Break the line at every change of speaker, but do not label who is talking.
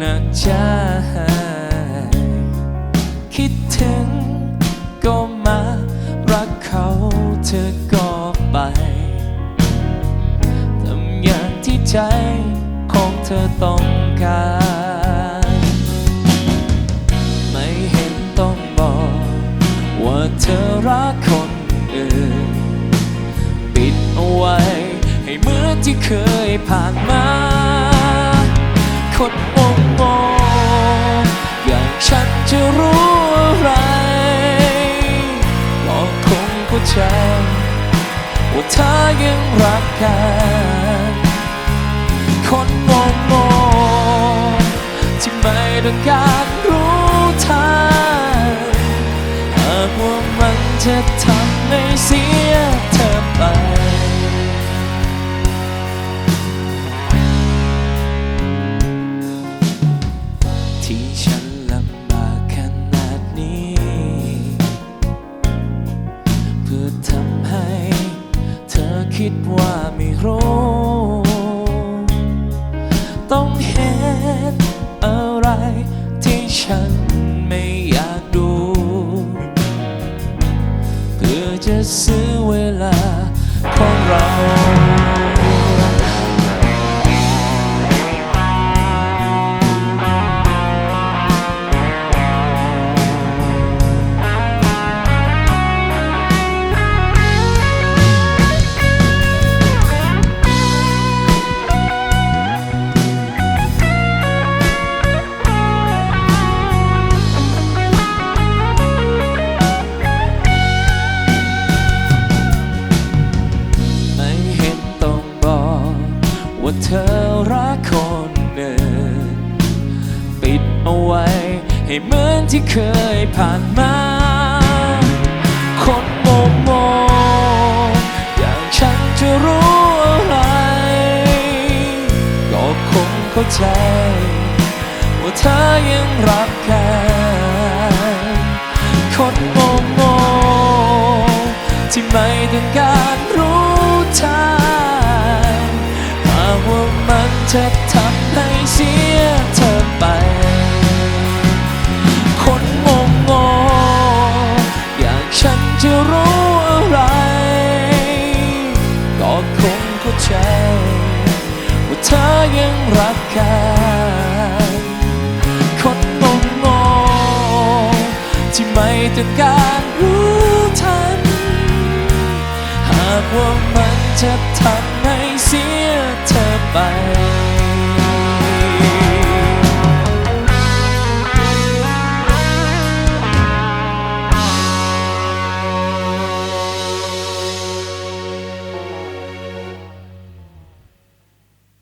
ใจคิดถึงก็มารักเขาเธอก็ไปทำอย่างที่ใจของเธอต้องการไม่เห็นต้องบอกว่าเธอรักคนอื่นปิดเอาไว้ให้เหมือนที่เคยผ่านมาคน ใจว่าเธอยังรักกันคนงงงที่ไม่ต้องการรู้ทันหากว่ามันจะทำ see. เหมือนที่เคยผ่านมา คนโมโมอย่างฉันจะรู้อะไร ก็คงเข้าใจ ว่าเธอยังรักกันคนโง่โง่ที่ไม่ต้องการรู้ทันหากว่ามันจะทำให้เสียเธอ ใจว่าเธอยังรักกันคนงงงงที่ไม่ต้องการรู้ทัน หากว่ามันจะทำให้เสียเธอไป